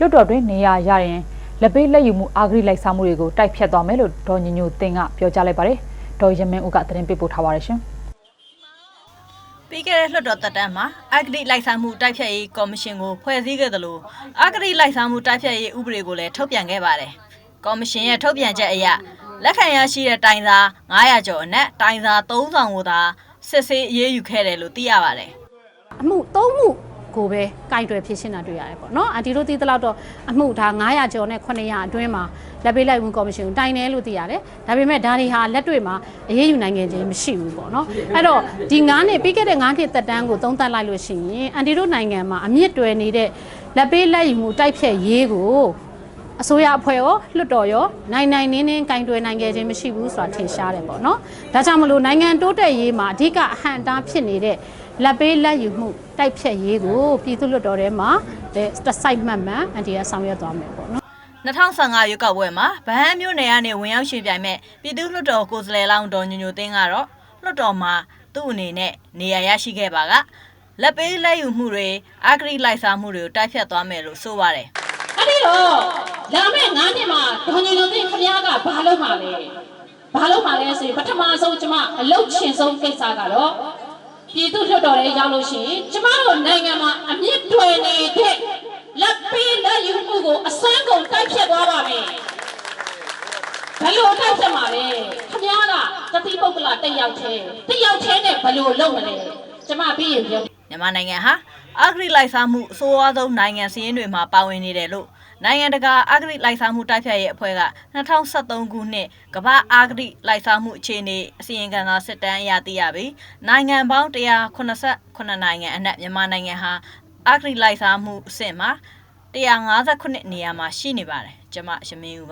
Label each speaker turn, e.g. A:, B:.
A: လွတ်တော်တွင်နေရာရရင်လက်ပေးလက်ယူမှုအာဂရိလိုက်စားမှုတွေကိုတိုက်ဖြတ်သွားမယ်လို့ဒေါ်ညညိုတင်ကပြောကြားလိုက်ပါတယ်ဒေါ်ရမင်းဦးကသတင်းပေးပို့ထားပါတယ်ရှင်
B: ပြီးခဲ့တဲ့လွှတ်တော်တက်တန်းမှာအဂတိလိုက်စားမှုတိုက်ဖျက်ရေးကော်မရှင်ကိုဖွဲ့စည်းခဲ့သလိုအဂတိလိုက်စားမှုတိုက်ဖျက်ရေးဥပဒေကိုလည်းထုတ်ပြန်ခဲ့ပါတယ်။ကော်မရှင်ရဲ့ထုတ်ပြန်ချက်အရလက်ခံရရှိတဲ့တိုင်စာ900ကျော်အနက်တိုင်စာ3ဆောင်ကိုသာစစ်ဆေးအရေးယူခဲ့တယ်လို့သိရပါတယ်
C: အမှု၃မှု ကိုပဲကင်တွယ်ဖြစ်ရှင်းတာတွေ့ရတယ်ပေါ့နော်အဒီလိုသိသလောက်တော့အမှုဒါ900ကျော်နဲ့900အတွင်းမှာလက်ပေးလိုက်ဝင်ကော်မရှင်ကိုတိုင်တယ်လို့သိရတယ်ဒါပေမဲ့ဒါတွေဟာလက်တွေ့မှာအရေးယူနိုင်ခဲ့ခြင်းမရှိဘူးပေါ့နော်အဲ့တော့ဒီ9နှစ်ပြီးခဲ့တဲ့9နှစ်သက်တမ်းကိုသုံးသပ်လိုက်လို့ရှိရင်အန်တီတို့နိုင်ငံမှာအမြင့်တွယ်နေတဲ့လက်ပေးလက်ယူမှုတိုက်ဖြတ်ရေးကိုအစိုးရအဖွဲ့ရောလွှတ်တော်ရောနိုင်နိုင်နင်းနင်းကင်တွယ်နိုင်ခဲ့ခြင်းမရှိဘူးဆိုတာထင်ရှားတယ်ပေါ့နော်ဒါကြောင့်မလို့နိုင်ငံတိုးတက်ရေးမှာအဓိကအဟန့်အတားဖြစ်နေတဲ့ လက်ပေးလက်ယူမှုတိုက်ဖြတ်ရေးကိုပြည်သူ့လွှတ်တော်ထဲမှာတစ်စိုက်မှတ်မှန်အန်တီကဆောင်ရွက်သွားမယ်ပေါ့နော်။
B: 2015ရွေးကောက်ပွဲမှာဗဟန်းမြို့နယ်ကနေဝင်ရောက်ရှင်ပြိုင်မဲ့ပြည်သူ့လွှတ်တော်ကိုယ်စားလှယ်လောင်းဒေါ်ညညိုသိန်းကတော့လွှတ်တော်မှာသူ့အနေနဲ့နေရာရရှိခဲ့ပါကလက်ပေးလက်ယူမှုတွေအဂတိလိုက်စားမှုတွေကိုတိုက်ဖြတ်သွားမယ်လို့ဆိုပါတယ်။
D: အဲ့ဒီတော့လာမယ့်9နှစ်မှာဒေါ်ညိုညိုသိခမရကဘာလုပ်မှာလဲဘာလုပ်မှာလဲဆိုရင်ပထမဆုံးကျမအလုပ်ချင်ဆုံးကိစ္စကတော့ ပြည်သူ့လွှတ်တော်ရဲ့ရောက်လို့ရှိရင်ကျမတို့နိုင်ငံမှာအမြင့်တွယ်နေတဲ့လက်ပေးလက်ယူမှုကိုအစွမ်းကုန်တိုက်ဖြတ်သွားပါမယ်ဘယ်လိုတိုက်ဖြတ်မှာလဲခမရကတတိပုဂ္ဂလတစ်ယောက်တည်းတစ်ယောက်တည်းနဲ့ဘယ်လိုလုပ်မလဲကျမပြီးရင်ပြော
B: မြန်မာနိုင်ငံဟာအဂရိလိုက်စားမှုအဆိုးအဝါးဆုံးနိုင်ငံစည်းရင်းတွေမှာပါဝင်နေတယ်လို့ နိုင်ငံတကာအဂရိလိုက်စားမှုတိုက်ဖြတ်ရေးအဖွဲ့က2023ခုနှစ်ကမ္ဘာအဂရိလိုက်စားမှုအခြေအနေအစီရင်ခံစာစစ်တမ်းအရသိရပြီးနိုင်ငံပေါင်း189နိုင်ငံအနက်မြန်မာနိုင်ငံဟာအဂရိလိုက်စားမှုအဆင့်မှာ158နေရာမှာရှိနေပါတယ်ကျွန်မရှမင်းဦးပါ